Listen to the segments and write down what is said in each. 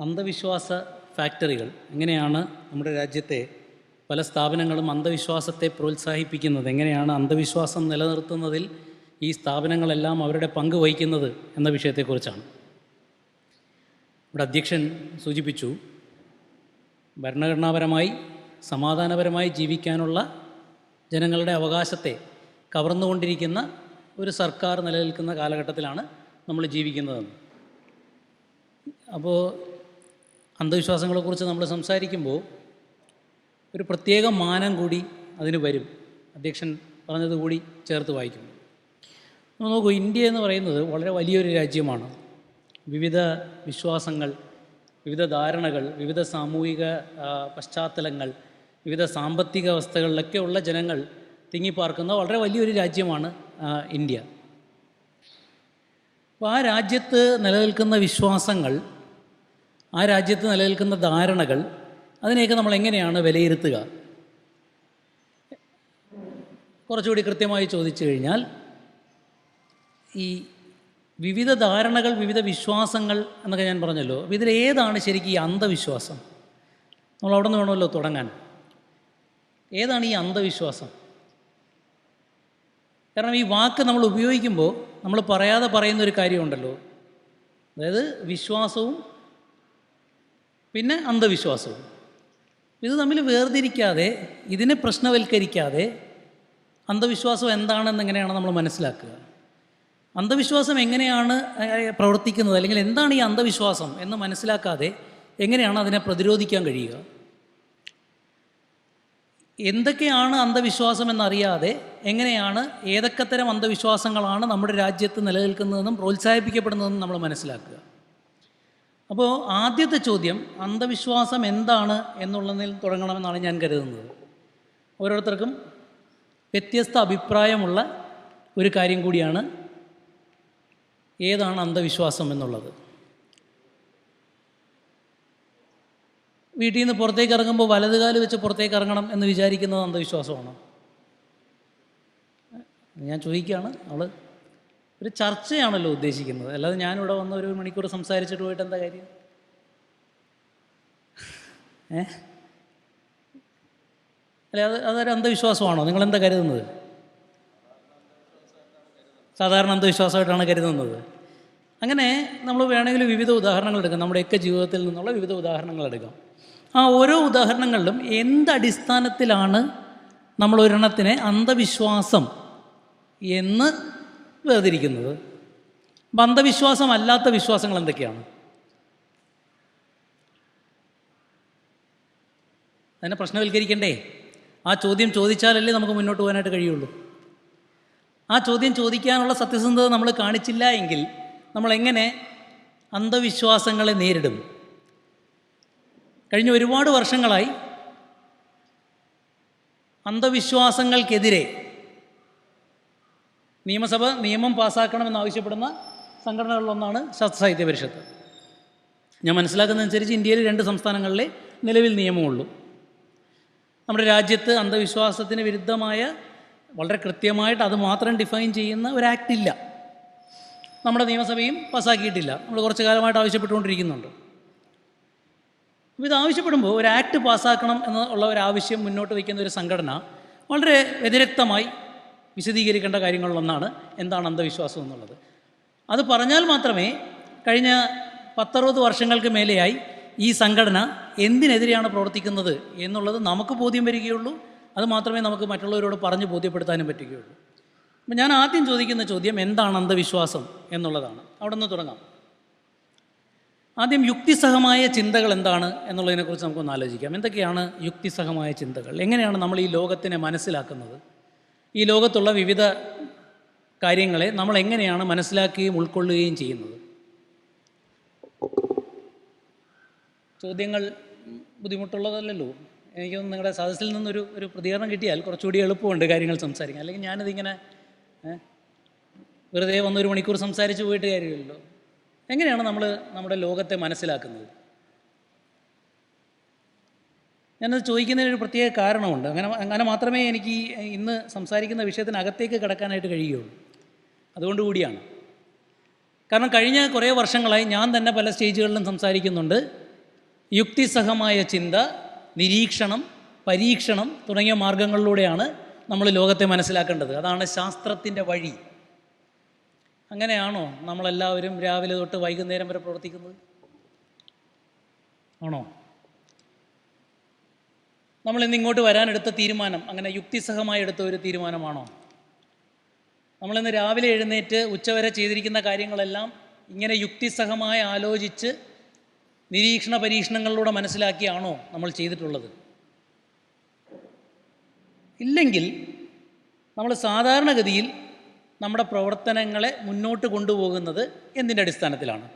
അന്ധവിശ്വാസ ഫാക്ടറികൾ എങ്ങനെയാണ് നമ്മുടെ രാജ്യത്തെ പല സ്ഥാപനങ്ങളും അന്ധവിശ്വാസത്തെ പ്രോത്സാഹിപ്പിക്കുന്നത്? എങ്ങനെയാണ് അന്ധവിശ്വാസം നിലനിർത്തുന്നതിൽ ഈ സ്ഥാപനങ്ങളെല്ലാം അവരുടെ പങ്ക് വഹിക്കുന്നത് എന്ന വിഷയത്തെക്കുറിച്ചാണ്. ഇവിടെ അധ്യക്ഷൻ സൂചിപ്പിച്ചു ഭരണഘടനാപരമായി സമാധാനപരമായി ജീവിക്കാനുള്ള ജനങ്ങളുടെ അവകാശത്തെ കവർന്നുകൊണ്ടിരിക്കുന്ന ഒരു സർക്കാർ നിലനിൽക്കുന്ന കാലഘട്ടത്തിലാണ് നമ്മൾ ജീവിക്കുന്നതെന്ന്. അപ്പോൾ അന്ധവിശ്വാസങ്ങളെക്കുറിച്ച് നമ്മൾ സംസാരിക്കുമ്പോൾ ഒരു പ്രത്യേക മാനം കൂടി അതിന് വരും. അധ്യക്ഷൻ പറഞ്ഞത് കൂടി ചേർത്ത് വായിക്കും നോക്കൂ ഇന്ത്യ എന്ന് പറയുന്നത് വളരെ വലിയൊരു രാജ്യമാണ്. വിവിധ വിശ്വാസങ്ങൾ വിവിധ ധാരണകൾ വിവിധ സാമൂഹിക പശ്ചാത്തലങ്ങൾ വിവിധ സാമ്പത്തിക അവസ്ഥകളിലൊക്കെ ഉള്ള ജനങ്ങൾ തിങ്ങിപ്പാർക്കുന്ന വളരെ വലിയൊരു രാജ്യമാണ് ഇന്ത്യ. അപ്പോൾ ആ രാജ്യത്ത് നിലനിൽക്കുന്ന വിശ്വാസങ്ങൾ ആ രാജ്യത്ത് നിലനിൽക്കുന്ന ധാരണകൾ അതിനെയൊക്കെ നമ്മൾ എങ്ങനെയാണ് വിലയിരുത്തുക? കുറച്ചുകൂടി കൃത്യമായി ചോദിച്ചു കഴിഞ്ഞാൽ ഈ വിവിധ ധാരണകൾ വിവിധ വിശ്വാസങ്ങൾ എന്നൊക്കെ ഞാൻ പറഞ്ഞല്ലോ ഇതിലേതാണ് ശരിക്കും ഈ അന്ധവിശ്വാസം? നമ്മൾ അവിടെ നിന്ന് വേണമല്ലോ തുടങ്ങാൻ. ഏതാണ് ഈ അന്ധവിശ്വാസം? കാരണം ഈ വാക്ക് നമ്മൾ ഉപയോഗിക്കുമ്പോൾ നമ്മൾ പറയാതെ പറയുന്ന ഒരു കാര്യമുണ്ടല്ലോ. അതായത് വിശ്വാസവും പിന്നെ അന്ധവിശ്വാസവും ഇത് തമ്മിൽ വേർതിരിക്കാതെ ഇതിനെ പ്രശ്നവൽക്കരിക്കാതെ അന്ധവിശ്വാസം എന്താണെന്ന് എങ്ങനെയാണ് നമ്മൾ മനസ്സിലാക്കുക? അന്ധവിശ്വാസം എങ്ങനെയാണ് പ്രവർത്തിക്കുന്നത്? അല്ലെങ്കിൽ എന്താണ് ഈ അന്ധവിശ്വാസം എന്ന് മനസ്സിലാക്കാതെ എങ്ങനെയാണ് അതിനെ പ്രതിരോധിക്കാൻ കഴിയുക? എന്തൊക്കെയാണ് അന്ധവിശ്വാസം എന്നറിയാതെ എങ്ങനെയാണ് ഏതൊക്കെ തരം അന്ധവിശ്വാസങ്ങളാണ് നമ്മുടെ രാജ്യത്ത് നിലനിൽക്കുന്നതെന്നും പ്രോത്സാഹിപ്പിക്കപ്പെടുന്നതെന്നും നമ്മൾ മനസ്സിലാക്കുക. അപ്പോൾ ആദ്യത്തെ ചോദ്യം അന്ധവിശ്വാസം എന്താണ് എന്നുള്ളതിൽ തുടങ്ങണമെന്നാണ് ഞാൻ കരുതുന്നത്. ഓരോരുത്തർക്കും വ്യത്യസ്ത അഭിപ്രായമുള്ള ഒരു കാര്യം കൂടിയാണ് ഏതാണ് അന്ധവിശ്വാസം എന്നുള്ളത്. വീട്ടിൽ നിന്ന് പുറത്തേക്ക് ഇറങ്ങുമ്പോൾ വലതുകാൽ വെച്ച് പുറത്തേക്ക് ഇറങ്ങണം എന്ന് വിചാരിക്കുന്നത് അന്ധവിശ്വാസമാണ്? ഞാൻ ചോദിക്കുകയാണ് അവൾ ഒരു ചർച്ചയാണല്ലോ ഉദ്ദേശിക്കുന്നത്. അല്ലാതെ ഞാനിവിടെ വന്ന ഒരു മണിക്കൂർ സംസാരിച്ചിട്ട് പോയിട്ട് എന്താ കാര്യം? ഏ? അല്ലെ അത് അതൊരു അന്ധവിശ്വാസമാണോ? നിങ്ങളെന്താ കരുതുന്നത്? സാധാരണ അന്ധവിശ്വാസമായിട്ടാണ് കരുതുന്നത്. അങ്ങനെ നമ്മൾ വേണമെങ്കിൽ വിവിധ ഉദാഹരണങ്ങൾ എടുക്കാം. നമ്മുടെയൊക്കെ ജീവിതത്തിൽ നിന്നുള്ള വിവിധ ഉദാഹരണങ്ങൾ എടുക്കാം. ആ ഓരോ ഉദാഹരണങ്ങളിലും എന്തടിസ്ഥാനത്തിലാണ് നമ്മൾ ഒരെണ്ണത്തിനെ അന്ധവിശ്വാസം എന്ന് വേർതിരിക്കുന്നത്? ബന്ധവിശ്വാസമല്ലാത്ത വിശ്വാസങ്ങൾ എന്തൊക്കെയാണ്? അതിനെ പ്രശ്നവൽക്കരിക്കണ്ടേ? ആ ചോദ്യം ചോദിച്ചാലല്ലേ നമുക്ക് മുന്നോട്ട് പോകാനായിട്ട് കഴിയുള്ളൂ. ആ ചോദ്യം ചോദിക്കാനുള്ള സത്യസന്ധത നമ്മൾ കാണിച്ചില്ല എങ്കിൽ നമ്മളെങ്ങനെ അന്ധവിശ്വാസങ്ങളെ നേരിടും? കഴിഞ്ഞ ഒരുപാട് വർഷങ്ങളായി അന്ധവിശ്വാസങ്ങൾക്കെതിരെ നിയമസഭ നിയമം പാസ്സാക്കണമെന്നാവശ്യപ്പെടുന്ന സംഘടനകളിലൊന്നാണ് ശാസ്ത്ര സാഹിത്യ പരിഷത്ത്. ഞാൻ മനസ്സിലാക്കുന്നതനുസരിച്ച് ഇന്ത്യയിൽ രണ്ട് സംസ്ഥാനങ്ങളിലെ നിലവിൽ നിയമമുള്ളൂ. നമ്മുടെ രാജ്യത്ത് അന്ധവിശ്വാസത്തിന് വിരുദ്ധമായ വളരെ കൃത്യമായിട്ട് അത് മാത്രം ഡിഫൈൻ ചെയ്യുന്ന ഒരു ആക്ട് ഇല്ല. നമ്മുടെ നിയമസഭയും പാസ്സാക്കിയിട്ടില്ല നമ്മൾ കുറച്ച് കാലമായിട്ട് ആവശ്യപ്പെട്ടുകൊണ്ടിരിക്കുന്നുണ്ട്. അപ്പോൾ ഇത് ആവശ്യപ്പെടുമ്പോൾ ഒരു ആക്ട് പാസ്സാക്കണം എന്നുള്ള ഒരു ആവശ്യം മുന്നോട്ട് വയ്ക്കുന്ന ഒരു സംഘടന വളരെ വ്യതിരക്തമായി വിശദീകരിക്കേണ്ട കാര്യങ്ങളിലൊന്നാണ് എന്താണ് അന്ധവിശ്വാസം എന്നുള്ളത്. അത് പറഞ്ഞാൽ മാത്രമേ കഴിഞ്ഞ പത്തറുപത് വർഷങ്ങൾക്ക് മേലെയായി ഈ സംഘടന എന്തിനെതിരെയാണ് പ്രവർത്തിക്കുന്നത് എന്നുള്ളത് നമുക്ക് ബോധ്യം വരികയുള്ളൂ. അത് മാത്രമേ നമുക്ക് മറ്റുള്ളവരോട് പറഞ്ഞ് ബോധ്യപ്പെടുത്താനും പറ്റുകയുള്ളൂ. അപ്പം ഞാൻ ആദ്യം ചോദിക്കുന്ന ചോദ്യം എന്താണ് അന്ധവിശ്വാസം എന്നുള്ളതാണ്. അവിടെ നിന്ന് തുടങ്ങാം. ആദ്യം യുക്തിസഹമായ ചിന്തകൾ എന്താണ് എന്നുള്ളതിനെക്കുറിച്ച് നമുക്കൊന്ന് ആലോചിക്കാം. എന്തൊക്കെയാണ് യുക്തിസഹമായ ചിന്തകൾ? എങ്ങനെയാണ് നമ്മൾ ഈ ലോകത്തിനെ മനസ്സിലാക്കുന്നത്? ഈ ലോകത്തുള്ള വിവിധ കാര്യങ്ങളെ നമ്മൾ എങ്ങനെയാണ് മനസ്സിലാക്കുകയും ഉൾക്കൊള്ളുകയും ചെയ്യുന്നത്? ചോദ്യങ്ങൾ ബുദ്ധിമുട്ടുള്ളതല്ലല്ലോ? എനിക്കൊന്ന് നിങ്ങളുടെ സദസ്സിൽ നിന്നൊരു ഒരു പ്രതികരണം കിട്ടിയാൽ കുറച്ചുകൂടി എളുപ്പമുണ്ട് കാര്യങ്ങൾ സംസാരിക്കാൻ. അല്ലെങ്കിൽ ഞാനിതിങ്ങനെ വെറുതെ വന്നൊരു മണിക്കൂർ സംസാരിച്ച് പോയിട്ട് കാര്യമില്ലല്ലോ. എങ്ങനെയാണ് നമ്മൾ നമ്മുടെ ലോകത്തെ മനസ്സിലാക്കുന്നത്? ഞാനത് ചോദിക്കുന്നതിന് ഒരു പ്രത്യേക കാരണമുണ്ട്. അങ്ങനെ അങ്ങനെ മാത്രമേ എനിക്ക് ഇന്ന് സംസാരിക്കുന്ന വിഷയത്തിനകത്തേക്ക് കിടക്കാനായിട്ട് കഴിയുകയുള്ളൂ. അതുകൊണ്ട് കൂടിയാണ്. കാരണം കഴിഞ്ഞ കുറേ വർഷങ്ങളായി ഞാൻ തന്നെ പല സ്റ്റേജുകളിലും സംസാരിക്കുന്നുണ്ട്. യുക്തിസഹമായ ചിന്ത നിരീക്ഷണം പരീക്ഷണം തുടങ്ങിയ മാർഗങ്ങളിലൂടെയാണ് നമ്മൾ ലോകത്തെ മനസ്സിലാക്കേണ്ടത്. അതാണ് ശാസ്ത്രത്തിന്റെ വഴി. അങ്ങനെയാണോ നമ്മളെല്ലാവരും രാവിലെ തൊട്ട് വൈകുന്നേരം വരെ പ്രവർത്തിക്കുന്നത്? ആണോ? നമ്മൾ ഇന്ന് ഇങ്ങോട്ട് വരാനെടുത്ത തീരുമാനം അങ്ങനെ യുക്തിസഹമായി എടുത്ത ഒരു തീരുമാനമാണോ? നമ്മളിന്ന് രാവിലെ എഴുന്നേറ്റ് ഉച്ചവരെ ചെയ്തിരിക്കുന്ന കാര്യങ്ങളെല്ലാം ഇങ്ങനെ യുക്തിസഹമായി ആലോചിച്ച് നിരീക്ഷണ പരീക്ഷണങ്ങളിലൂടെ മനസ്സിലാക്കിയാണോ നമ്മൾ ചെയ്തിട്ടുള്ളത്? ഇല്ലെങ്കിൽ നമ്മൾ സാധാരണഗതിയിൽ നമ്മുടെ പ്രവർത്തനങ്ങളെ മുന്നോട്ട് കൊണ്ടുപോകുന്നത് എന്തിന്റെ അടിസ്ഥാനത്തിലാണ്?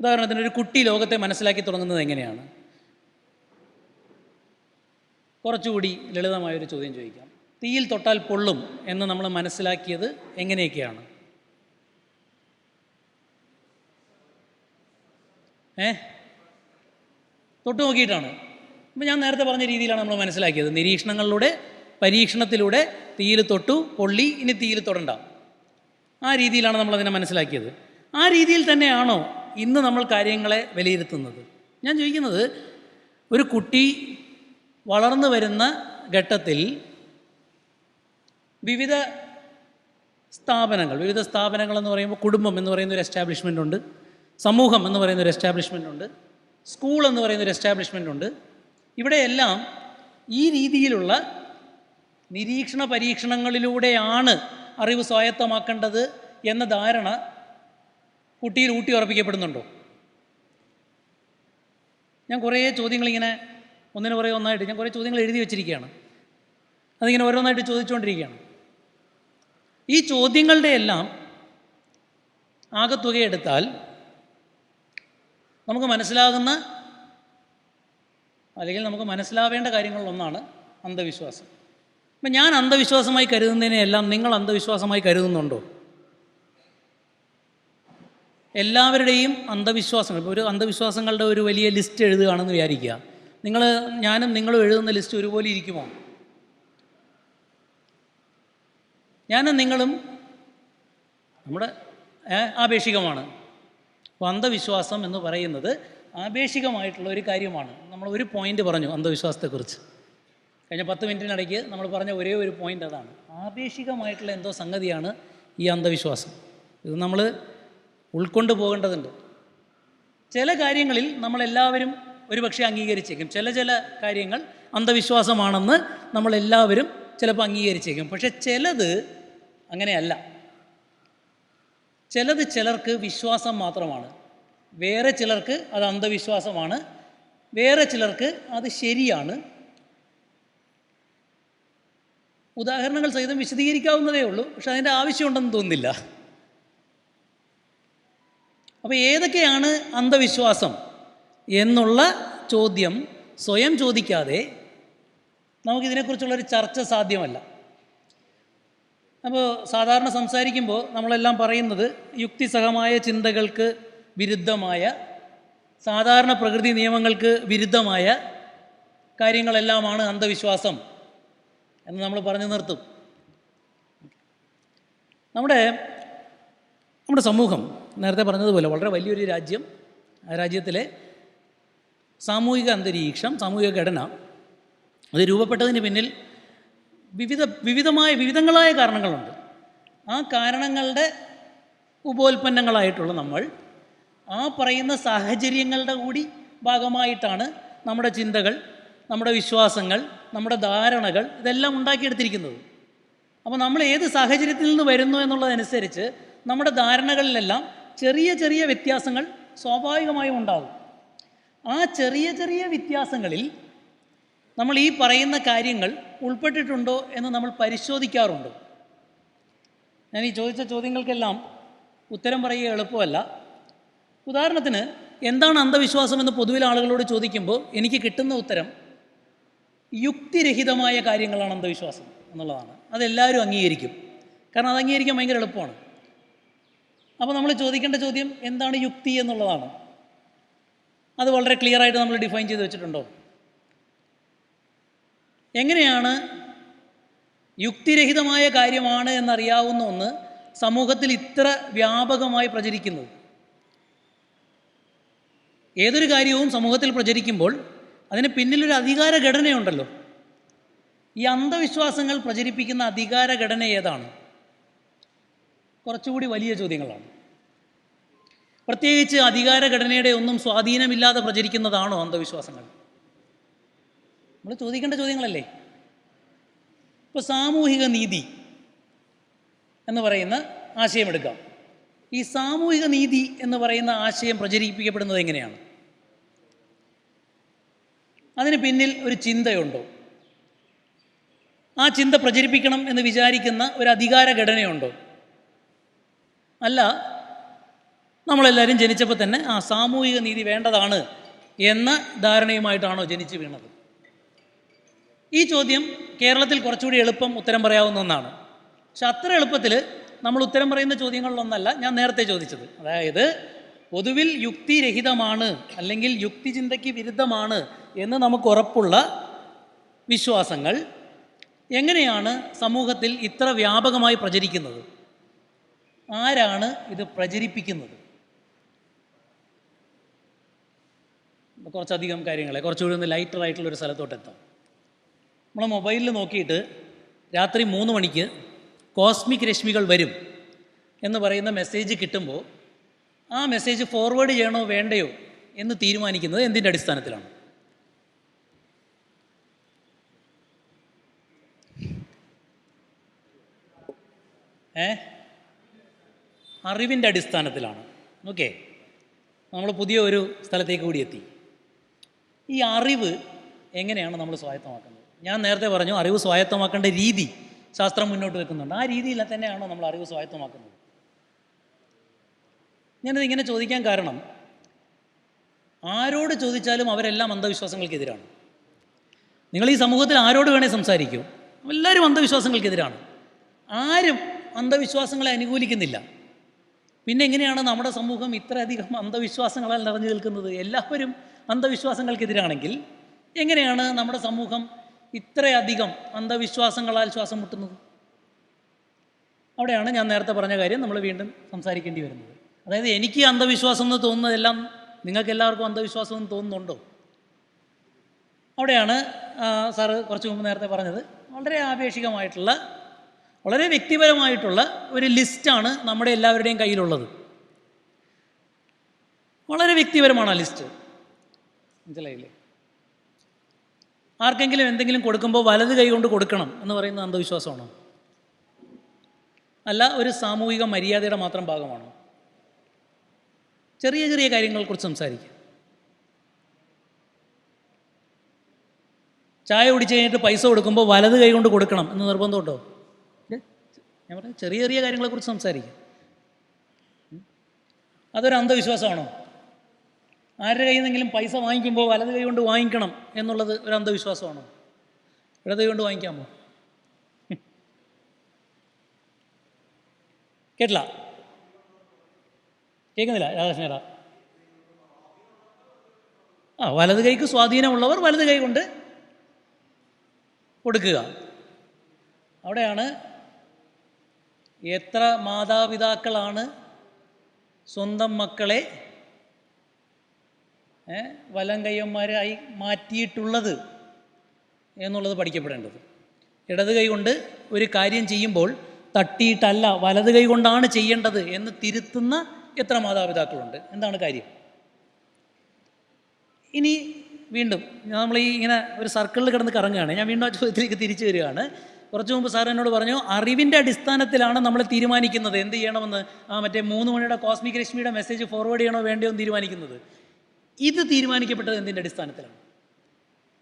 ഉദാഹരണത്തിന് ഒരു കുട്ടി ലോകത്തെ മനസ്സിലാക്കി തുടങ്ങുന്നത് എങ്ങനെയാണ്? കുറച്ചുകൂടി ലളിതമായൊരു ചോദ്യം ചോദിക്കാം. തീയിൽ തൊട്ടാൽ പൊള്ളും എന്ന് നമ്മൾ മനസ്സിലാക്കിയത് എങ്ങനെയൊക്കെയാണ്? ഏ? തൊട്ട് നോക്കിയിട്ടാണ്. അപ്പം ഞാൻ നേരത്തെ പറഞ്ഞ രീതിയിലാണ് നമ്മൾ മനസ്സിലാക്കിയത്. നിരീക്ഷണങ്ങളിലൂടെ പരീക്ഷണത്തിലൂടെ തീയിൽ തൊട്ടു പൊള്ളി ഇനി തീയിൽ തൊടണ്ട. ആ രീതിയിലാണ് നമ്മളതിനെ മനസ്സിലാക്കിയത്. ആ രീതിയിൽ തന്നെയാണോ ഇന്ന് നമ്മൾ കാര്യങ്ങളെ വിലയിരുത്തുന്നത്? ഞാൻ ചോദിക്കുന്നത് ഒരു കുട്ടി വളർന്നു വരുന്ന ഘട്ടത്തിൽ വിവിധ സ്ഥാപനങ്ങൾ വിവിധ സ്ഥാപനങ്ങൾ എന്ന് പറയുമ്പോൾ കുടുംബം എന്ന് പറയുന്ന ഒരു എസ്റ്റാബ്ലിഷ്മെന്റ് ഉണ്ട് സമൂഹം എന്ന് പറയുന്ന ഒരു എസ്റ്റാബ്ലിഷ്മെന്റ് ഉണ്ട് സ്കൂൾ എന്ന് പറയുന്ന ഒരു എസ്റ്റാബ്ലിഷ്മെന്റ് ഉണ്ട്. ഇവിടെയെല്ലാം ഈ രീതിയിലുള്ള നിരീക്ഷണ പരീക്ഷണങ്ങളിലൂടെയാണ് അറിവ് സ്വായത്തമാക്കേണ്ടത് എന്ന ധാരണ കുട്ടിയിൽ ഊട്ടി ഉറപ്പിക്കപ്പെടുന്നുണ്ടോ ഞാൻ കുറേ ചോദ്യങ്ങളിങ്ങനെ ഒന്നിനു പുറകെ ഒന്നായിട്ട്. ഞാൻ കുറേ ചോദ്യങ്ങൾ എഴുതി വെച്ചിരിക്കുകയാണ്. അതിങ്ങനെ ഓരോന്നായിട്ട് ചോദിച്ചുകൊണ്ടിരിക്കുകയാണ്. ഈ ചോദ്യങ്ങളുടെ എല്ലാം ആകത്തുകയെടുത്താൽ നമുക്ക് മനസ്സിലാകുന്ന അല്ലെങ്കിൽ നമുക്ക് മനസ്സിലാവേണ്ട കാര്യങ്ങളിലൊന്നാണ് അന്ധവിശ്വാസം. അപ്പം ഞാൻ അന്ധവിശ്വാസമായി കരുതുന്നതിനെയെല്ലാം നിങ്ങൾ അന്ധവിശ്വാസമായി കരുതുന്നുണ്ടോ? എല്ലാവരുടെയും അന്ധവിശ്വാസങ്ങൾ ഇപ്പോൾ ഒരു അന്ധവിശ്വാസങ്ങളുടെ ഒരു വലിയ ലിസ്റ്റ് എഴുതുകയാണെന്ന് വിചാരിക്കുക. നിങ്ങൾ ഞാനും നിങ്ങളും എഴുതുന്ന ലിസ്റ്റ് ഒരുപോലെ ഇരിക്കുമോ? ഞാനും നിങ്ങളും നമ്മുടെ ആപേക്ഷികമാണ്. അപ്പോൾ അന്ധവിശ്വാസം എന്ന് പറയുന്നത് ആപേക്ഷികമായിട്ടുള്ള ഒരു കാര്യമാണ്. നമ്മൾ ഒരു പോയിന്റ് പറഞ്ഞു അന്ധവിശ്വാസത്തെക്കുറിച്ച്. കഴിഞ്ഞ പത്ത് മിനിറ്റിനിടയ്ക്ക് നമ്മൾ പറഞ്ഞ ഒരേ ഒരു പോയിന്റ് അതാണ്. ആപേക്ഷികമായിട്ടുള്ള എന്തോ സംഗതിയാണ് ഈ അന്ധവിശ്വാസം. ഇത് നമ്മൾ ഉൾക്കൊണ്ട് പോകേണ്ടതുണ്ട് ചില കാര്യങ്ങളിൽ നമ്മളെല്ലാവരും ഒരുപക്ഷെ അംഗീകരിച്ചേക്കും. ചില ചില കാര്യങ്ങൾ അന്ധവിശ്വാസമാണെന്ന് നമ്മളെല്ലാവരും ചിലപ്പോൾ അംഗീകരിച്ചേക്കും. പക്ഷെ ചിലത് അങ്ങനെയല്ല. ചിലത് ചിലർക്ക് വിശ്വാസം മാത്രമാണ്. വേറെ ചിലർക്ക് അത് അന്ധവിശ്വാസമാണ്. വേറെ ചിലർക്ക് അത് ശരിയാണ്. ഉദാഹരണങ്ങൾ സഹിതം വിശദീകരിക്കാവുന്നതേ ഉള്ളൂ. പക്ഷെ അതിന്റെ ആവശ്യമുണ്ടെന്ന് തോന്നുന്നില്ല. അപ്പോൾ ഏതൊക്കെയാണ് അന്ധവിശ്വാസം? എന്നുള്ള ചോദ്യം സ്വയം ചോദിക്കാതെ നമുക്കിതിനെക്കുറിച്ചുള്ളൊരു ചർച്ച സാധ്യമല്ല. അപ്പോൾ സാധാരണ സംസാരിക്കുമ്പോൾ നമ്മളെല്ലാം പറയുന്നത് യുക്തിസഹമായ ചിന്തകൾക്ക് വിരുദ്ധമായ സാധാരണ പ്രകൃതി നിയമങ്ങൾക്ക് വിരുദ്ധമായ കാര്യങ്ങളെല്ലാമാണ് അന്ധവിശ്വാസം എന്ന് നമ്മൾ പറഞ്ഞു നിർത്തും. നമ്മുടെ നമ്മുടെ സമൂഹം നേരത്തെ പറഞ്ഞതുപോലെ വളരെ വലിയൊരു രാജ്യം ആ രാജ്യത്തിലെ സാമൂഹിക അന്തരീക്ഷം സാമൂഹിക ഘടന അത് രൂപപ്പെട്ടതിന് പിന്നിൽ വിവിധ വിവിധമായ വിവിധങ്ങളായ കാരണങ്ങളുണ്ട്. ആ കാരണങ്ങളുടെ ഉപോൽപ്പന്നങ്ങളായിട്ടുള്ള നമ്മൾ ആ പറയുന്ന സാഹചര്യങ്ങളുടെ കൂടി ഭാഗമായിട്ടാണ് നമ്മുടെ ചിന്തകൾ നമ്മുടെ വിശ്വാസങ്ങൾ നമ്മുടെ ധാരണകൾ ഇതെല്ലാം ഉണ്ടാക്കിയെടുത്തിരിക്കുന്നത്. അപ്പോൾ നമ്മൾ ഏത് സാഹചര്യത്തിൽ നിന്ന് വരുന്നു എന്നുള്ളതനുസരിച്ച് നമ്മുടെ ധാരണകളിലെല്ലാം ചെറിയ ചെറിയ വ്യത്യാസങ്ങൾ സ്വാഭാവികമായും ഉണ്ടാകും. ആ ചെറിയ ചെറിയ വ്യത്യാസങ്ങളിൽ നമ്മൾ ഈ പറയുന്ന കാര്യങ്ങൾ ഉൾപ്പെട്ടിട്ടുണ്ടോ എന്ന് നമ്മൾ പരിശോധിക്കാറുണ്ട്. ഞാൻ ഈ ചോദിച്ച ചോദ്യങ്ങൾക്കെല്ലാം ഉത്തരം പറയുക എളുപ്പമല്ല. ഉദാഹരണത്തിന് എന്താണ് അന്ധവിശ്വാസം എന്ന് പൊതുവിൽ ആളുകളോട് ചോദിക്കുമ്പോൾ എനിക്ക് കിട്ടുന്ന ഉത്തരം യുക്തിരഹിതമായ കാര്യങ്ങളാണ് അന്ധവിശ്വാസം എന്നുള്ളതാണ്. അതെല്ലാവരും അംഗീകരിക്കും. കാരണം അത് അംഗീകരിക്കാൻ ഭയങ്കര എളുപ്പമാണ്. അപ്പോൾ നമ്മൾ ചോദിക്കേണ്ട ചോദ്യം എന്താണ് യുക്തി എന്നുള്ളതാണ്. അത് വളരെ ക്ലിയർ ആയിട്ട് നമ്മൾ ഡിഫൈൻ ചെയ്ത് വെച്ചിട്ടുണ്ടോ? എങ്ങനെയാണ് യുക്തിരഹിതമായ കാര്യമാണ് എന്നറിയാവുന്ന ഒന്ന് സമൂഹത്തിൽ ഇത്ര വ്യാപകമായി പ്രചരിക്കുന്നത്? ഏതൊരു കാര്യവും സമൂഹത്തിൽ പ്രചരിക്കുമ്പോൾ അതിന് പിന്നിലൊരു അധികാര ഘടനയുണ്ടല്ലോ ഈ അന്ധവിശ്വാസങ്ങൾ പ്രചരിപ്പിക്കുന്ന അധികാര ഘടന ഏതാണ്? കുറച്ചുകൂടി വലിയ ചോദ്യങ്ങളാണ്. പ്രത്യേകിച്ച് അധികാര ഘടനയുടെ ഒന്നും സ്വാധീനമില്ലാതെ പ്രചരിക്കുന്നതാണോ അന്ധവിശ്വാസങ്ങൾ? നമ്മൾ ചോദിക്കേണ്ട ചോദ്യങ്ങളല്ലേ? ഇപ്പോൾ സാമൂഹിക നീതി എന്ന് പറയുന്ന ആശയം എടുക്കാം. ഈ സാമൂഹിക നീതി എന്ന് പറയുന്ന ആശയം പ്രചരിപ്പിക്കപ്പെടുന്നത് എങ്ങനെയാണ്? അതിന് പിന്നിൽ ഒരു ചിന്തയുണ്ടോ? ആ ചിന്ത പ്രചരിപ്പിക്കണം എന്ന് വിചാരിക്കുന്ന ഒരു അധികാര ഘടനയുണ്ടോ അല്ല നമ്മളെല്ലാവരും ജനിച്ചപ്പോൾ തന്നെ ആ സാമൂഹിക നീതി വേണ്ടതാണ് എന്ന ധാരണയുമായിട്ടാണോ ജനിച്ചു വീണത്? ഈ ചോദ്യം കേരളത്തിൽ കുറച്ചുകൂടി എളുപ്പം ഉത്തരം പറയാവുന്ന ഒന്നാണ്. പക്ഷെ അത്ര എളുപ്പത്തിൽ നമ്മൾ ഉത്തരം പറയുന്ന ചോദ്യങ്ങളിലൊന്നല്ല ഞാൻ നേരത്തെ ചോദിച്ചത്. അതായത് പൊതുവിൽ യുക്തിരഹിതമാണ് അല്ലെങ്കിൽ യുക്തിചിന്തയ്ക്ക് വിരുദ്ധമാണ് എന്ന് നമുക്ക് ഉറപ്പുള്ള വിശ്വാസങ്ങൾ എങ്ങനെയാണ് സമൂഹത്തിൽ ഇത്ര വ്യാപകമായി പ്രചരിക്കുന്നത്? ആരാണ് ഇത് പ്രചരിപ്പിക്കുന്നത്? കുറച്ചധികം കാര്യങ്ങളെ കുറച്ചുകൂടി ഒന്ന് ലൈറ്റർ ആയിട്ടുള്ള ഒരു സ്ഥലത്തോട്ട് എത്താം. നമ്മൾ മൊബൈലിൽ നോക്കിയിട്ട് രാത്രി മൂന്ന് മണിക്ക് കോസ്മിക് രശ്മികൾ വരും എന്ന് പറയുന്ന മെസ്സേജ് കിട്ടുമ്പോൾ ആ മെസ്സേജ് ഫോർവേഡ് ചെയ്യണോ വേണ്ടയോ എന്ന് തീരുമാനിക്കുന്നത് എന്തിന്റെ അടിസ്ഥാനത്തിലാണ്? ഏ? അറിവിന്റെ അടിസ്ഥാനത്തിലാണ്. ഓക്കെ നമ്മൾ പുതിയ ഒരു സ്ഥലത്തേക്ക് കൂടി എത്തി. ഈ അറിവ് എങ്ങനെയാണ് നമ്മൾ സ്വായത്തമാക്കുന്നത്? ഞാൻ നേരത്തെ പറഞ്ഞു അറിവ് സ്വായത്തമാക്കേണ്ട രീതി ശാസ്ത്രം മുന്നോട്ട് വെക്കുന്നുണ്ട്. ആ രീതിയിൽ തന്നെയാണോ നമ്മൾ അറിവ് സ്വായത്തമാക്കുന്നത്? ഞാനത് ഇങ്ങനെ ചോദിക്കാൻ കാരണം ആരോട് ചോദിച്ചാലും അവരെല്ലാം അന്ധവിശ്വാസങ്ങൾക്കെതിരാണ്. നിങ്ങൾ ഈ സമൂഹത്തിൽ ആരോട് വേണേൽ സംസാരിക്കൂ. എല്ലാവരും അന്ധവിശ്വാസങ്ങൾക്കെതിരാണ്. ആരും അന്ധവിശ്വാസങ്ങളെ അനുകൂലിക്കുന്നില്ല. പിന്നെ എങ്ങനെയാണ് നമ്മുടെ സമൂഹം ഇത്രയധികം അന്ധവിശ്വാസങ്ങളാൽ നിറഞ്ഞു നിൽക്കുന്നത്? എല്ലാവരും അന്ധവിശ്വാസങ്ങൾക്കെതിരാണെങ്കിൽ എങ്ങനെയാണ് നമ്മുടെ സമൂഹം ഇത്രയധികം അന്ധവിശ്വാസങ്ങളാൽ ശ്വാസം മുട്ടുന്നത്? അവിടെയാണ് ഞാൻ നേരത്തെ പറഞ്ഞ കാര്യം നമ്മൾ വീണ്ടും സംസാരിക്കേണ്ടി വരുന്നത്. അതായത് എനിക്ക് അന്ധവിശ്വാസം എന്ന് തോന്നുന്നതെല്ലാം നിങ്ങൾക്ക് എല്ലാവർക്കും അന്ധവിശ്വാസം എന്ന് തോന്നുന്നുണ്ടോ? അവിടെയാണ് സാറ് കുറച്ച് മുമ്പ് നേരത്തെ പറഞ്ഞത്. വളരെ ആപേക്ഷികമായിട്ടുള്ള വളരെ വ്യക്തിപരമായിട്ടുള്ള ഒരു ലിസ്റ്റാണ് നമ്മുടെ എല്ലാവരുടെയും കയ്യിലുള്ളത്. വളരെ വ്യക്തിപരമാണ് ആ ലിസ്റ്റ്. മനസ്സിലായില്ലേ? ആർക്കെങ്കിലും എന്തെങ്കിലും കൊടുക്കുമ്പോൾ വലത് കൈ കൊണ്ട് കൊടുക്കണം എന്ന് പറയുന്ന അന്ധവിശ്വാസമാണോ? അല്ല ഒരു സാമൂഹിക മര്യാദയുടെ മാത്രം ഭാഗമാണോ? ചെറിയ ചെറിയ കാര്യങ്ങളെക്കുറിച്ച് സംസാരിക്കുക ചായ കുടിച്ച് കഴിഞ്ഞിട്ട് പൈസ കൊടുക്കുമ്പോൾ വലത് കൈ കൊണ്ട് കൊടുക്കണം എന്ന് നിർബന്ധമുണ്ടോ. ഞാൻ പറയാം ചെറിയ ചെറിയ കാര്യങ്ങളെക്കുറിച്ച് സംസാരിക്കുക ഉം. അതൊരു അന്ധവിശ്വാസമാണോ? ആരുടെ കയ്യിൽ നിന്നെങ്കിലും പൈസ വാങ്ങിക്കുമ്പോൾ വലത് കൈ കൊണ്ട് വാങ്ങിക്കണം എന്നുള്ളത് ഒരു അന്ധവിശ്വാസമാണോ? ഇടത് കൈ കൊണ്ട് വാങ്ങിക്കാമോ? കേട്ടില്ല. കേൾക്കുന്നില്ല രാധാകൃഷ്ണേടാ ആ വലത് കൈക്ക് സ്വാധീനമുള്ളവർ വലത് കൈ കൊണ്ട് കൊടുക്കുക. അവിടെയാണ് എത്ര മാതാപിതാക്കളാണ് സ്വന്തം മക്കളെ വലം കയ്യന്മാരായി മാറ്റിയിട്ടുള്ളത് എന്നുള്ളത് പഠിക്കപ്പെടേണ്ടത്. ഇടത് കൈ കൊണ്ട് ഒരു കാര്യം ചെയ്യുമ്പോൾ തട്ടിയിട്ടല്ല വലത് കൈ കൊണ്ടാണ് ചെയ്യേണ്ടത് എന്ന് തിരുത്തുന്ന എത്ര മാതാപിതാക്കളുണ്ട്? എന്താണ് കാര്യം? ഇനി വീണ്ടും നമ്മൾ ഈ ഇങ്ങനെ ഒരു സർക്കിളിൽ കിടന്ന് കറങ്ങുകയാണ്. ഞാൻ വീണ്ടും ആ ചോദ്യത്തിലേക്ക് തിരിച്ചു വരികയാണ്. കുറച്ച് മുമ്പ് സാർ എന്നോട് പറഞ്ഞു അറിവിന്റെ അടിസ്ഥാനത്തിലാണ് നമ്മൾ തീരുമാനിക്കുന്നത്. എന്ത് ചെയ്യണമെന്ന്? ആ മറ്റേ മൂന്ന് മണിയുടെ കോസ്മിക് രശ്മിയുടെ മെസ്സേജ് ഫോർവേഡ് ചെയ്യണോ വേണ്ടയോ എന്ന് തീരുമാനിക്കുന്നത്. ഇത് തീരുമാനിക്കപ്പെട്ടത് എന്തിന്റെ അടിസ്ഥാനത്തിലാണ്?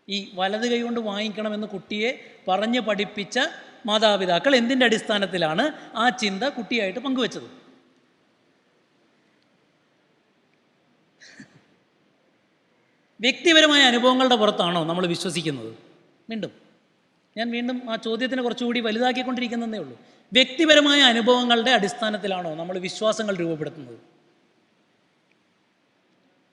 ഈ വലത് കൈ കൊണ്ട് വാങ്ങിക്കണമെന്ന് കുട്ടിയെ പറഞ്ഞ് പഠിപ്പിച്ച മാതാപിതാക്കൾ എന്തിന്റെ അടിസ്ഥാനത്തിലാണ് ആ ചിന്ത കുട്ടിയായിട്ട് പങ്കുവച്ചത്? വ്യക്തിപരമായ അനുഭവങ്ങളുടെ പുറത്താണോ നമ്മൾ വിശ്വസിക്കുന്നത്? വീണ്ടും ഞാൻ വീണ്ടും ആ ചോദ്യത്തിനെ കുറച്ചുകൂടി വലുതാക്കിക്കൊണ്ടിരിക്കുന്നതേ ഉള്ളൂ. വ്യക്തിപരമായ അനുഭവങ്ങളുടെ അടിസ്ഥാനത്തിലാണോ നമ്മൾ വിശ്വാസങ്ങൾ രൂപപ്പെടുത്തുന്നത്?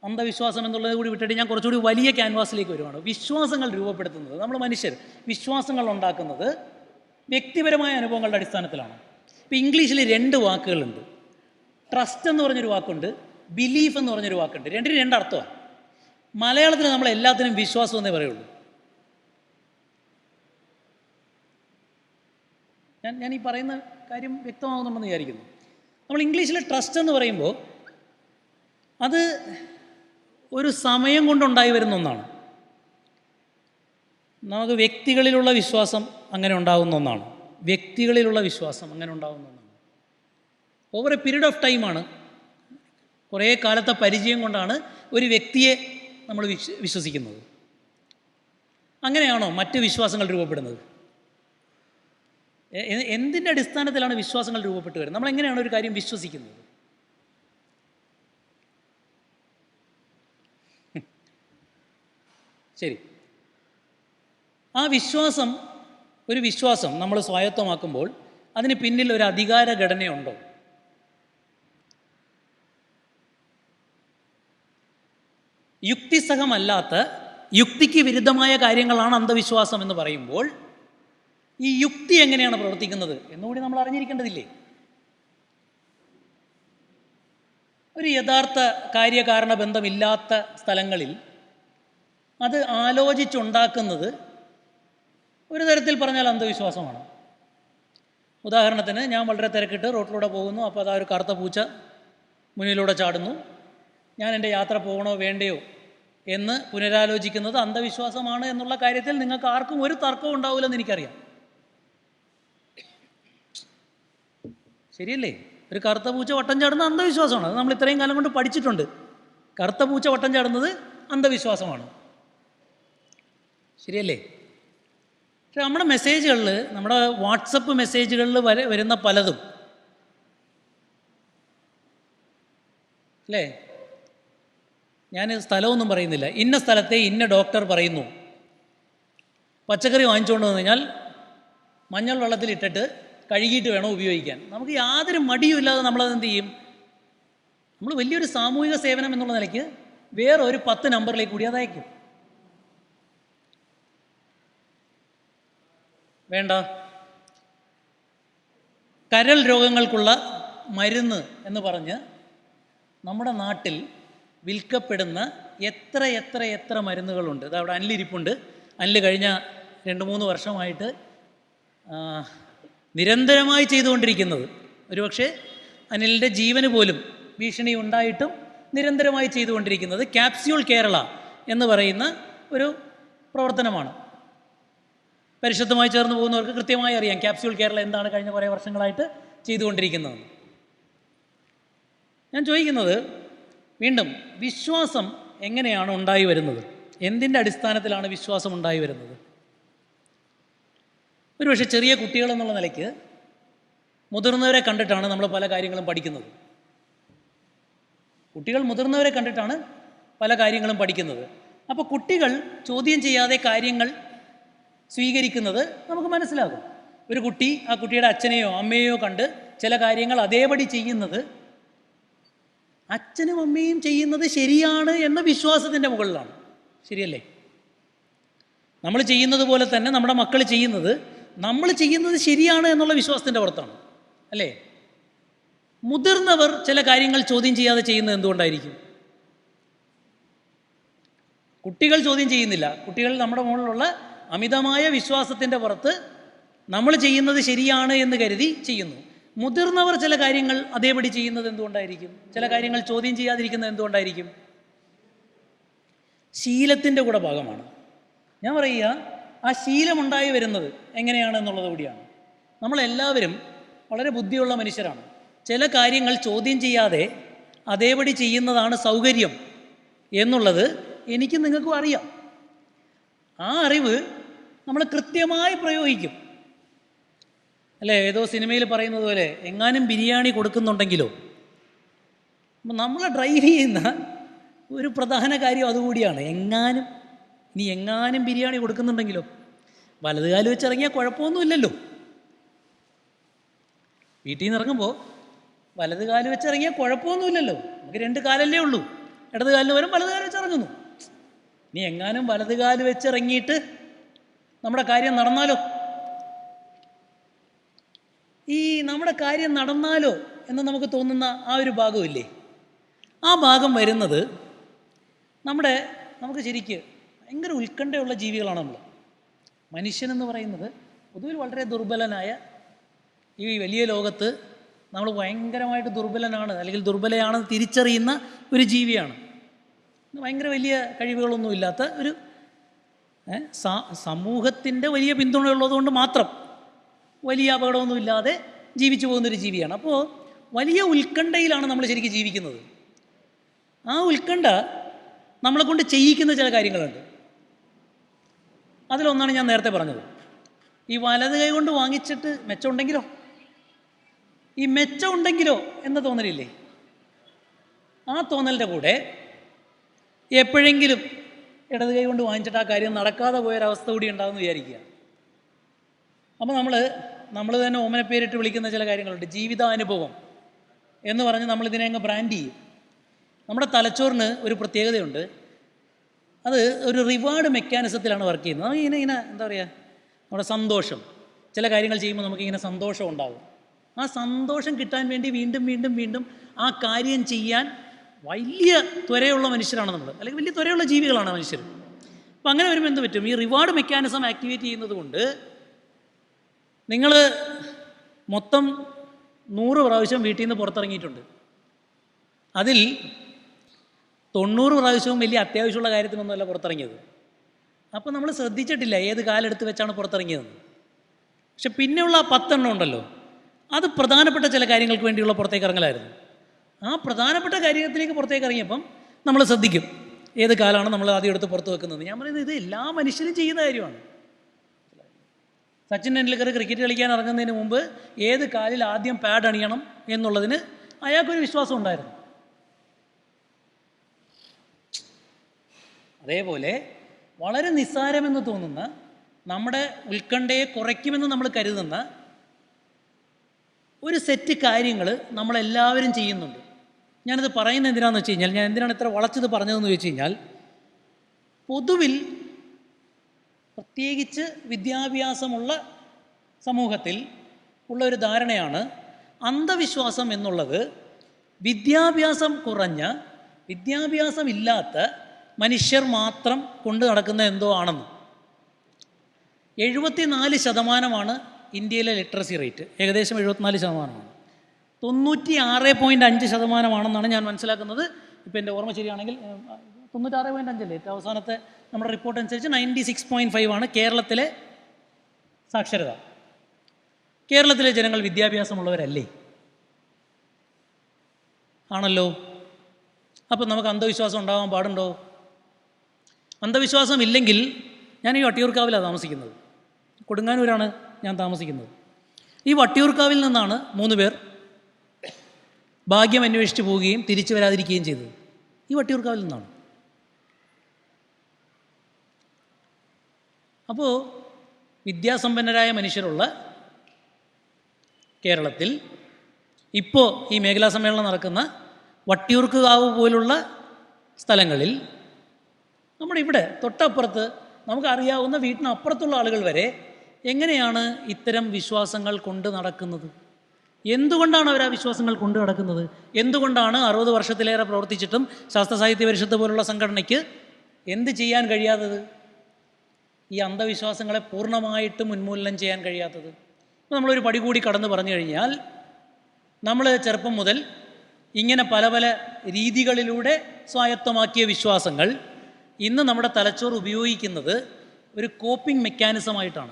അന്ധവിശ്വാസം എന്നുള്ളത് കൂടി വിട്ടിട്ട് ഞാൻ കുറച്ചുകൂടി വലിയ ക്യാൻവാസിലേക്ക് വരുവാണ്. വിശ്വാസങ്ങൾ രൂപപ്പെടുത്തുന്നത്. നമ്മൾ മനുഷ്യർ വിശ്വാസങ്ങൾ ഉണ്ടാക്കുന്നത് വ്യക്തിപരമായ അനുഭവങ്ങളുടെ അടിസ്ഥാനത്തിലാണ്. ഇപ്പോൾ ഇംഗ്ലീഷിൽ രണ്ട് വാക്കുകളുണ്ട്. ട്രസ്റ്റ് എന്ന് പറഞ്ഞൊരു വാക്കുണ്ട് ബിലീഫ് എന്ന് പറഞ്ഞൊരു വാക്കുണ്ട്. രണ്ടിനും രണ്ട് അർത്ഥമാണ്. മലയാളത്തിൽ നമ്മൾ എല്ലാത്തിനും വിശ്വാസം എന്നേ പറയുള്ളൂ. ഞാൻ ഞാൻ ഈ പറയുന്ന കാര്യം വ്യക്തമാകുന്നുണ്ടെന്ന് വിചാരിക്കുന്നു. നമ്മൾ ഇംഗ്ലീഷിൽ ട്രസ്റ്റ് എന്ന് പറയുമ്പോൾ അത് ഒരു സമയം കൊണ്ടുണ്ടായി വരുന്ന ഒന്നാണ്. നമുക്ക് വ്യക്തികളിലുള്ള വിശ്വാസം അങ്ങനെ ഉണ്ടാകുന്ന ഒന്നാണ്. വ്യക്തികളിലുള്ള വിശ്വാസം അങ്ങനെ ഉണ്ടാകുന്ന ഒന്നാണ്. ഓവർ എ പീരീഡ് ഓഫ് ടൈമാണ് കുറേ കാലത്തെ പരിചയം കൊണ്ടാണ് ഒരു വ്യക്തിയെ നമ്മൾ വിശ്വ വിശ്വസിക്കുന്നത്. അങ്ങനെയാണോ മറ്റ് വിശ്വാസങ്ങൾ രൂപപ്പെടുന്നത്? എന്തിന്റെ അടിസ്ഥാനത്തിലാണ് വിശ്വാസങ്ങൾ രൂപപ്പെട്ടു വരുന്നത്? നമ്മൾ എങ്ങനെയാണ് ഒരു കാര്യം വിശ്വസിക്കുന്നത്? ശരി. ആ വിശ്വാസം ഒരു വിശ്വാസം നമ്മൾ സ്വായത്തമാക്കുമ്പോൾ അതിന് പിന്നിൽ ഒരു അധികാര ഘടനയുണ്ടോ? യുക്തിസഹമല്ലാത്ത യുക്തിക്ക് വിരുദ്ധമായ കാര്യങ്ങളാണ് അന്ധവിശ്വാസം എന്ന് പറയുമ്പോൾ ഈ യുക്തി എങ്ങനെയാണ് പ്രവർത്തിക്കുന്നത് എന്നുകൂടി നമ്മൾ അറിഞ്ഞിരിക്കേണ്ടതില്ലേ? ഒരു യഥാർത്ഥ കാര്യകാരണ ബന്ധമില്ലാത്ത സ്ഥലങ്ങളിൽ അത് ആലോചിച്ചുണ്ടാക്കുന്നത് ഒരു തരത്തിൽ പറഞ്ഞാൽ അന്ധവിശ്വാസമാണ്. ഉദാഹരണത്തിന് ഞാൻ വളരെ തിരക്കിട്ട് റോട്ടിലൂടെ പോകുന്നു അപ്പോൾ അതാ ഒരു കറുത്ത പൂച്ച മുന്നിലൂടെ ചാടുന്നു. ഞാൻ എന്റെ യാത്ര പോകണോ വേണ്ടയോ എന്ന് പുനരാലോചിക്കുന്നത് അന്ധവിശ്വാസമാണ് എന്നുള്ള കാര്യത്തിൽ നിങ്ങൾക്ക് ആർക്കും ഒരു തർക്കവും ഉണ്ടാവില്ലെന്ന് എനിക്കറിയാം. ശരിയല്ലേ? ഒരു കറുത്ത പൂച്ച വട്ടം ചാടുന്ന അന്ധവിശ്വാസമാണ്. അത് നമ്മൾ ഇത്രയും കാലം കൊണ്ട് പഠിച്ചിട്ടുണ്ട്. കറുത്ത പൂച്ച വട്ടം ചാടുന്നത് അന്ധവിശ്വാസമാണ്. ശരിയല്ലേ? പക്ഷെ നമ്മുടെ മെസ്സേജുകളിൽ നമ്മുടെ വാട്സപ്പ് മെസ്സേജുകളിൽ വരെ വരുന്ന പലതും. അല്ലേ? ഞാൻ സ്ഥലമൊന്നും പറയുന്നില്ല. ഇന്ന സ്ഥലത്തെ ഇന്ന ഡോക്ടർ പറയുന്നു. പച്ചക്കറി വാങ്ങിച്ചുകൊണ്ട് വന്നു കഴിഞ്ഞാൽ മഞ്ഞൾ വെള്ളത്തിലിട്ടിട്ട് കഴുകിയിട്ട് വേണം ഉപയോഗിക്കാൻ. നമുക്ക് യാതൊരു മടിയും ഇല്ലാതെ നമ്മളത് എന്ത് ചെയ്യും? നമ്മൾ വലിയൊരു സാമൂഹിക സേവനം എന്നുള്ള നിലയ്ക്ക് വേറെ ഒരു പത്ത് നമ്പറിലേക്ക് കൂടി അത് വേണ്ട. കരൾ രോഗങ്ങൾക്കുള്ള മരുന്ന് എന്ന് പറഞ്ഞ് നമ്മുടെ നാട്ടിൽ വിൽക്കപ്പെടുന്ന എത്ര എത്ര എത്ര മരുന്നുകളുണ്ട്. ഇത് അവിടെ അനിലിരിപ്പുണ്ട്. അനിൽ കഴിഞ്ഞ രണ്ട് മൂന്ന് വർഷമായിട്ട് നിരന്തരമായി ചെയ്തുകൊണ്ടിരിക്കുന്നത്. ഒരുപക്ഷെ അനിലിന്റെ ജീവന് പോലും ഭീഷണി ഉണ്ടായിട്ടും നിരന്തരമായി ചെയ്തുകൊണ്ടിരിക്കുന്നത് ക്യാപ്സ്യൂൾ കേരള എന്ന് പറയുന്ന ഒരു പ്രവർത്തനമാണ്. പരിശുദ്ധമായി ചേർന്ന് പോകുന്നവർക്ക് കൃത്യമായി അറിയാം. ക്യാപ്സ്യൂൾ കേരള എന്താണ് കഴിഞ്ഞ കുറേ വർഷങ്ങളായിട്ട് ചെയ്തുകൊണ്ടിരിക്കുന്നതെന്ന് ഞാൻ ചോദിക്കുന്നത് വീണ്ടും വിശ്വാസം എങ്ങനെയാണ് ഉണ്ടായി വരുന്നത്? എന്തിന്റെ അടിസ്ഥാനത്തിലാണ് വിശ്വാസം ഉണ്ടായി വരുന്നത്? ഒരുപക്ഷെ ചെറിയ കുട്ടികൾ എന്നുള്ള നിലയ്ക്ക് മുതിർന്നവരെ കണ്ടിട്ടാണ് നമ്മൾ പല കാര്യങ്ങളും പഠിക്കുന്നത്. കുട്ടികൾ മുതിർന്നവരെ കണ്ടിട്ടാണ് പല കാര്യങ്ങളും പഠിക്കുന്നത്. അപ്പോൾ കുട്ടികൾ ചോദ്യം ചെയ്യാതെ കാര്യങ്ങൾ സ്വീകരിക്കുന്നത് നമുക്ക് മനസ്സിലാകും. ഒരു കുട്ടി ആ കുട്ടിയുടെ അച്ഛനെയോ അമ്മയെയോ കണ്ട് ചില കാര്യങ്ങൾ അതേപടി ചെയ്യുന്നത് അച്ഛനും അമ്മയും ചെയ്യുന്നത് ശരിയാണ് എന്ന വിശ്വാസത്തിന്റെ മുകളിലാണ്. ശരിയല്ലേ? നമ്മൾ ചെയ്യുന്നത് പോലെ തന്നെ നമ്മുടെ മക്കൾ ചെയ്യുന്നത് നമ്മൾ ചെയ്യുന്നത് ശരിയാണ് എന്നുള്ള വിശ്വാസത്തിന്റെ പുറത്താണ്. അല്ലേ? മുതിർന്നവർ ചില കാര്യങ്ങൾ ചോദ്യം ചെയ്യാതെ ചെയ്യുന്നത് എന്തുകൊണ്ടായിരിക്കും? കുട്ടികൾ ചോദ്യം ചെയ്യുന്നില്ല. കുട്ടികൾ നമ്മുടെ മുകളിലുള്ള അമിതമായ വിശ്വാസത്തിന്റെ പുറത്ത് നമ്മൾ ചെയ്യുന്നത് ശരിയാണ് എന്ന് കരുതി ചെയ്യുന്നു. മുതിർന്നവർ ചില കാര്യങ്ങൾ അതേപടി ചെയ്യുന്നത് എന്തുകൊണ്ടായിരിക്കും? ചില കാര്യങ്ങൾ ചോദ്യം ചെയ്യാതിരിക്കുന്നത് എന്തുകൊണ്ടായിരിക്കും? ശീലത്തിന്റെ കൂടെ ഭാഗമാണ്. ഞാൻ പറയുക ആ ശീലമുണ്ടായി വരുന്നത് എങ്ങനെയാണ് എന്നുള്ളത് കൂടിയാണ്. നമ്മളെല്ലാവരും വളരെ ബുദ്ധിയുള്ള മനുഷ്യരാണ്. ചില കാര്യങ്ങൾ ചോദ്യം ചെയ്യാതെ അതേപടി ചെയ്യുന്നതാണ് സൗകര്യം എന്നുള്ളത് എനിക്കും നിങ്ങൾക്കും അറിയാം. ആ അറിവ് നമ്മൾ കൃത്യമായി പ്രയോഗിക്കും. അല്ലേ? ഏതോ സിനിമയിൽ പറയുന്നത് പോലെ എങ്ങാനും ബിരിയാണി കൊടുക്കുന്നുണ്ടെങ്കിലോ? നമ്മൾ ഡ്രൈവ് ചെയ്യുന്ന ഒരു പ്രധാന കാര്യം അതുകൂടിയാണ്. എങ്ങാനും ഇനി എങ്ങാനും ബിരിയാണി കൊടുക്കുന്നുണ്ടെങ്കിലോ? വലതുകാൽ വെച്ചിറങ്ങിയാൽ കുഴപ്പമൊന്നുമില്ലല്ലോ. വീട്ടിൽ നിന്ന് ഇറങ്ങുമ്പോൾ വലത് കാൽ വെച്ചിറങ്ങിയാൽ കുഴപ്പമൊന്നുമില്ലല്ലോ. നമുക്ക് രണ്ട് കാലല്ലേ ഉള്ളൂ. ഇടത് കാലിന് വരും വലത് കാൽ വെച്ചിറങ്ങുന്നു. ഇനി എങ്ങാനും വലത് കാൽ വെച്ചിറങ്ങിയിട്ട് നമ്മുടെ കാര്യം നടന്നാലോ? ഈ നമ്മുടെ കാര്യം നടന്നാലോ എന്ന് നമുക്ക് തോന്നുന്ന ആ ഒരു ഭാഗമില്ലേ? ആ ഭാഗം വരുന്നത് നമ്മുടെ നമുക്ക് ശരിക്ക് ഭയങ്കര ഉത്കണ്ഠയുള്ള ജീവികളാണ് നമ്മൾ. മനുഷ്യനെന്ന് പറയുന്നത് പൊതുവിൽ വളരെ ദുർബലനായ ഈ വലിയ ലോകത്ത് നമ്മൾ ഭയങ്കരമായിട്ട് ദുർബലനാണ് അല്ലെങ്കിൽ ദുർബലയാണെന്ന് തിരിച്ചറിയുന്ന ഒരു ജീവിയാണ്. ഭയങ്കര വലിയ കഴിവുകളൊന്നും ഇല്ലാത്ത ഒരു സമൂഹത്തിന്റെ വലിയ പിന്തുണയുള്ളതുകൊണ്ട് മാത്രം വലിയ അപകടമൊന്നുമില്ലാതെ ജീവിച്ചു പോകുന്നൊരു ജീവിയാണ്. അപ്പോൾ വലിയ ഉത്കണ്ഠയിലാണ് നമ്മൾ ശരിക്കും ജീവിക്കുന്നത്. ആ ഉത്കണ്ഠ നമ്മളെ കൊണ്ട് ചെയ്യിക്കുന്ന ചില കാര്യങ്ങളുണ്ട്. അതിലൊന്നാണ് ഞാൻ നേരത്തെ പറഞ്ഞത്. ഈ വലത് കൈ കൊണ്ട് വാങ്ങിച്ചിട്ട് മെച്ചമുണ്ടെങ്കിലോ? ഈ മെച്ചമുണ്ടെങ്കിലോ എന്ന തോന്നലില്ലേ? ആ തോന്നലിന്റെ കൂടെ എപ്പോഴെങ്കിലും ഇടത് കൈ കൊണ്ട് വാങ്ങിച്ചിട്ട് ആ കാര്യം നടക്കാതെ പോയൊരവസ്ഥ കൂടി ഉണ്ടാകുമെന്ന് വിചാരിക്കുക. അപ്പോൾ നമ്മൾ നമ്മൾ തന്നെ ഓമന പേരിട്ട് വിളിക്കുന്ന ചില കാര്യങ്ങളുണ്ട്. ജീവിതാനുഭവം എന്ന് പറഞ്ഞ് നമ്മൾ ഇതിനെ അങ്ങ് ബ്രാൻഡ് ചെയ്യും. നമ്മുടെ തലച്ചോറിന് ഒരു പ്രത്യേകതയുണ്ട്. അത് ഒരു റിവാർഡ് മെക്കാനിസത്തിലാണ് വർക്ക് ചെയ്യുന്നത്. നമുക്ക് ഇങ്ങനെ ഇങ്ങനെ എന്താ പറയുക നമ്മുടെ സന്തോഷം. ചില കാര്യങ്ങൾ ചെയ്യുമ്പോൾ നമുക്കിങ്ങനെ സന്തോഷം ഉണ്ടാവും. ആ സന്തോഷം കിട്ടാൻ വേണ്ടി വീണ്ടും വീണ്ടും വീണ്ടും ആ കാര്യം ചെയ്യാൻ വലിയ ത്വരയുള്ള മനുഷ്യരാണ് നമ്മൾ. അല്ലെങ്കിൽ വലിയ ത്വരയുള്ള ജീവികളാണ് മനുഷ്യർ. അപ്പം അങ്ങനെ വരുമ്പോൾ എന്ത് പറ്റും? ഈ റിവാർഡ് മെക്കാനിസം ആക്ടിവേറ്റ് ചെയ്യുന്നത് കൊണ്ട് നിങ്ങൾ മൊത്തം നൂറ് പ്രാവശ്യം വീട്ടിൽ നിന്ന് പുറത്തിറങ്ങിയിട്ടുണ്ട്. അതിൽ തൊണ്ണൂറ് പ്രാവശ്യവും വലിയ അത്യാവശ്യമുള്ള കാര്യത്തിനൊന്നുമല്ല പുറത്തിറങ്ങിയത്. അപ്പോൾ നമ്മൾ ശ്രദ്ധിച്ചിട്ടില്ല ഏത് കാലെടുത്ത് വെച്ചാണ് പുറത്തിറങ്ങിയതെന്ന്. പക്ഷെ പിന്നെയുള്ള പത്തെണ്ണം ഉണ്ടല്ലോ. അത് പ്രധാനപ്പെട്ട ചില കാര്യങ്ങൾക്ക് വേണ്ടിയുള്ള പുറത്തേക്ക് ഇറങ്ങലായിരുന്നു. ആ പ്രധാനപ്പെട്ട കാര്യത്തിലേക്ക് പുറത്തേക്ക് ഇറങ്ങിയപ്പം നമ്മൾ ശ്രദ്ധിക്കും. ഏത് കാലമാണ് നമ്മൾ ആദ്യം എടുത്ത് പുറത്ത് വെക്കുന്നത്? ഞാൻ പറയുന്നത് ഇത് എല്ലാ മനുഷ്യരും ചെയ്യുന്ന കാര്യമാണ്. സച്ചിൻ ടെണ്ടുൽക്കർ ക്രിക്കറ്റ് കളിക്കാൻ ഇറങ്ങുന്നതിന് മുമ്പ് ഏത് കാലിൽ ആദ്യം പാഡ് അണിയണം എന്നുള്ളതിന് അയാൾക്കൊരു വിശ്വാസം ഉണ്ടായിരുന്നു. അതേപോലെ വളരെ നിസ്സാരമെന്ന് തോന്നുന്ന നമ്മുടെ ഉത്കണ്ഠയെ കുറയ്ക്കുമെന്ന് നമ്മൾ കരുതുന്ന ഒരു സെറ്റ് കാര്യങ്ങൾ നമ്മളെല്ലാവരും ചെയ്യുന്നുണ്ട്. ഞാനിത് പറയുന്നത് എന്തിനാണെന്ന് വെച്ച് കഴിഞ്ഞാൽ ഞാൻ എന്തിനാണ് ഇത്ര വളച്ചത് പറഞ്ഞതെന്ന് വെച്ച് കഴിഞ്ഞാൽ പൊതുവിൽ പ്രത്യേകിച്ച് വിദ്യാഭ്യാസമുള്ള സമൂഹത്തിൽ ഉള്ള ഒരു ധാരണയാണ് അന്ധവിശ്വാസം എന്നുള്ളത് വിദ്യാഭ്യാസം കുറഞ്ഞ വിദ്യാഭ്യാസം ഇല്ലാത്ത മനുഷ്യർ മാത്രം കൊണ്ട് നടക്കുന്ന എന്തോ ആണെന്ന്. എഴുപത്തിനാല് ശതമാനമാണ് ഇന്ത്യയിലെ ലിറ്ററസി റേറ്റ്. ഏകദേശം എഴുപത്തിനാല് ശതമാനമാണ്. തൊണ്ണൂറ്റി ആറ് പോയിന്റ് അഞ്ച് ശതമാനമാണെന്നാണ് ഞാൻ മനസ്സിലാക്കുന്നത്. ഇപ്പോൾ എന്റെ ഓർമ്മ ശരിയാണെങ്കിൽ തൊണ്ണൂറ്റി തൊണ്ണൂറ്റാറ് പോയിന്റ് അഞ്ചല്ലേ? ഏറ്റവും അവസാനത്തെ നമ്മുടെ റിപ്പോർട്ട് അനുസരിച്ച് നയന്റി സിക്സ് പോയിന്റ് ഫൈവ് ആണ് കേരളത്തിലെ സാക്ഷരത. കേരളത്തിലെ ജനങ്ങൾ വിദ്യാഭ്യാസമുള്ളവരല്ലേ? ആണല്ലോ. അപ്പം നമുക്ക് അന്ധവിശ്വാസം ഉണ്ടാകാൻ പാടുണ്ടോ? അന്ധവിശ്വാസം ഇല്ലെങ്കിൽ ഞാൻ ഈ വട്ടിയൂർക്കാവിലാണ് താമസിക്കുന്നത്. കൊടുങ്ങാനൂരാണ് ഞാൻ താമസിക്കുന്നത്. ഈ വട്ടിയൂർക്കാവിൽ നിന്നാണ് മൂന്ന് പേർ ഭാഗ്യം അന്വേഷിച്ച് പോവുകയും തിരിച്ചു വരാതിരിക്കുകയും ചെയ്തത്. ഈ വട്ടിയൂർക്കാവിൽ നിന്നാണ്. അപ്പോൾ വിദ്യാസമ്പന്നരായ മനുഷ്യരുള്ള കേരളത്തിൽ ഇപ്പോൾ ഈ മേഖലാ സമ്മേളനം നടക്കുന്ന വട്ടിയൂർക്കാവ് പോലുള്ള സ്ഥലങ്ങളിൽ നമ്മുടെ ഇവിടെ തൊട്ടപ്പുറത്ത് നമുക്കറിയാവുന്ന വീട്ടിനപ്പുറത്തുള്ള ആളുകൾ വരെ എങ്ങനെയാണ് ഇത്തരം വിശ്വാസങ്ങൾ കൊണ്ട് നടക്കുന്നത്? എന്തുകൊണ്ടാണ് അവർ ആ വിശ്വാസങ്ങൾ കൊണ്ടു നടക്കുന്നത്? എന്തുകൊണ്ടാണ് അറുപത് വർഷത്തിലേറെ പ്രവർത്തിച്ചിട്ടും ശാസ്ത്ര സാഹിത്യ പരിഷത്ത് പോലുള്ള സംഘടനയ്ക്ക് എന്ത് ചെയ്യാൻ കഴിയാത്തത്? ഈ അന്ധവിശ്വാസങ്ങളെ പൂർണമായിട്ടും ഉന്മൂലനം ചെയ്യാൻ കഴിയാത്തത്. നമ്മളൊരു പടി കൂടി കടന്നു പറഞ്ഞു കഴിഞ്ഞാൽ നമ്മൾ ചെറുപ്പം മുതൽ ഇങ്ങനെ പല പല രീതികളിലൂടെ സ്വായത്തമാക്കിയ വിശ്വാസങ്ങൾ ഇന്ന് നമ്മുടെ തലച്ചോറ് ഉപയോഗിക്കുന്നത് ഒരു കോപ്പിംഗ് മെക്കാനിസമായിട്ടാണ്.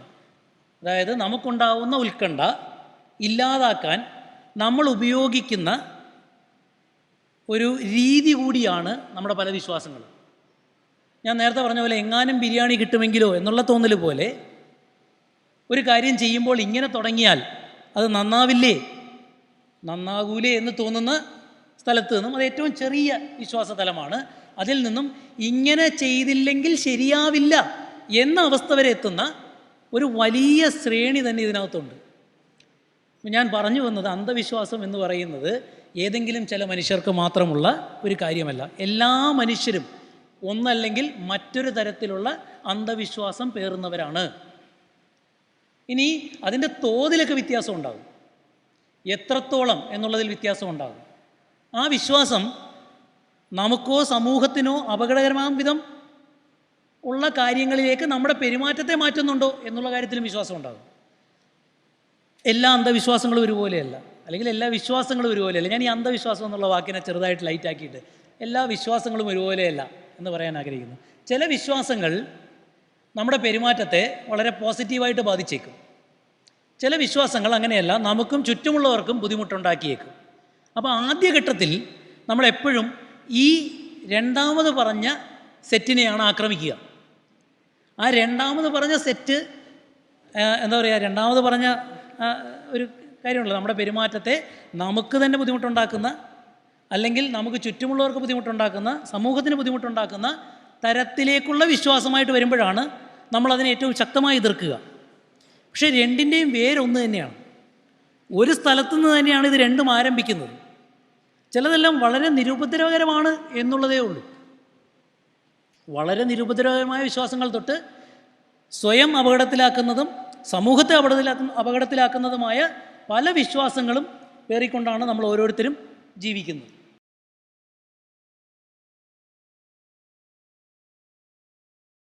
അതായത് നമുക്കുണ്ടാവുന്ന ഉത്കണ്ഠ ഇല്ലാതാക്കാൻ നമ്മൾ ഉപയോഗിക്കുന്ന ഒരു രീതി കൂടിയാണ് നമ്മുടെ പല വിശ്വാസങ്ങളും ഞാൻ നേരത്തെ പറഞ്ഞ പോലെ എങ്ങാനും ബിരിയാണി കിട്ടുമെങ്കിലോ എന്നുള്ള തോന്നൽ പോലെ ഒരു കാര്യം ചെയ്യുമ്പോൾ ഇങ്ങനെ തുടങ്ങിയാൽ അത് നന്നാവില്ലേ? നന്നാകൂലേ എന്ന് തോന്നുന്ന സ്ഥലത്ത് നിന്നും അത് ഏറ്റവും ചെറിയ വിശ്വാസ തലമാണ്. അതിൽ നിന്നും ഇങ്ങനെ ചെയ്തില്ലെങ്കിൽ ശരിയാവില്ല എന്ന അവസ്ഥ വരെ എത്തുന്ന ഒരു വലിയ ശ്രേണി തന്നെ ഇതിനകത്തുണ്ട്. ഞാൻ പറഞ്ഞു വന്നത് അന്ധവിശ്വാസം എന്ന് പറയുന്നത് ഏതെങ്കിലും ചില മനുഷ്യർക്ക് മാത്രമുള്ള ഒരു കാര്യമല്ല. എല്ലാ മനുഷ്യരും ഒന്നല്ലെങ്കിൽ മറ്റൊരു തരത്തിലുള്ള അന്ധവിശ്വാസം പേറുന്നവരാണ്. ഇനി അതിന്റെ തോതിലൊക്കെ വ്യത്യാസം ഉണ്ടാകും. എത്രത്തോളം എന്നുള്ളതിൽ വ്യത്യാസം ഉണ്ടാകും. ആ വിശ്വാസം നമുക്കോ സമൂഹത്തിനോ അപകടകരമാകും വിധം ഉള്ള കാര്യങ്ങളിലേക്ക് നമ്മുടെ പെരുമാറ്റത്തെ മാറ്റുന്നുണ്ടോ എന്നുള്ള കാര്യത്തിലും വിശ്വാസം ഉണ്ടാകും. എല്ലാ അന്ധവിശ്വാസങ്ങളും ഒരുപോലെയല്ല. അല്ലെങ്കിൽ എല്ലാ വിശ്വാസങ്ങളും ഒരുപോലെയല്ല. ഞാൻ ഈ അന്ധവിശ്വാസം എന്നുള്ള വാക്കിനെ ചെറുതായിട്ട് ലൈറ്റ് ആക്കിയിട്ട് എല്ലാ വിശ്വാസങ്ങളും ഒരുപോലെയല്ല എന്ന് പറയാൻ ആഗ്രഹിക്കുന്നു. ചില വിശ്വാസങ്ങൾ നമ്മുടെ പെരുമാറ്റത്തെ വളരെ പോസിറ്റീവായിട്ട് ബാധിച്ചേക്കും. ചില വിശ്വാസങ്ങൾ അങ്ങനെയല്ല നമുക്കും ചുറ്റുമുള്ളവർക്കും ബുദ്ധിമുട്ടുണ്ടാക്കിയേക്കും. അപ്പോൾ ആദ്യഘട്ടത്തിൽ നമ്മളെപ്പോഴും ഈ രണ്ടാമത് പറഞ്ഞ സെറ്റിനെയാണ് ആക്രമിക്കുക. ആ രണ്ടാമത് പറഞ്ഞ സെറ്റ് എന്താ പറയുക രണ്ടാമത് പറഞ്ഞ ഒരു കാര്യമുള്ളത് നമ്മുടെ പെരുമാറ്റത്തെ നമുക്ക് തന്നെ ബുദ്ധിമുട്ടുണ്ടാക്കുന്ന അല്ലെങ്കിൽ നമുക്ക് ചുറ്റുമുള്ളവർക്ക് ബുദ്ധിമുട്ടുണ്ടാക്കുന്ന സമൂഹത്തിന് ബുദ്ധിമുട്ടുണ്ടാക്കുന്ന തരത്തിലേക്കുള്ള വിശ്വാസമായിട്ട് വരുമ്പോഴാണ് നമ്മളതിനെ ഏറ്റവും ശക്തമായി എതിർക്കുക. പക്ഷേ രണ്ടിന്റെയും വേരൊന്ന് തന്നെയാണ്. ഒരു സ്ഥലത്തു നിന്ന് തന്നെയാണ് ഇത് രണ്ടും ആരംഭിക്കുന്നത്. ചിലതെല്ലാം വളരെ നിരുപദ്രവകരമാണ് എന്നുള്ളതേ ഉള്ളൂ. വളരെ നിരുപദ്രവകരമായ വിശ്വാസങ്ങൾ തൊട്ട് സ്വയം അപകടത്തിലാക്കുന്നതും സമൂഹത്തെ അപകടത്തിലാക്കുന്ന അപകടത്തിലാക്കുന്നതുമായ പല വിശ്വാസങ്ങളും പേറിക്കൊണ്ടാണ് നമ്മൾ ഓരോരുത്തരും ജീവിക്കുന്നത്.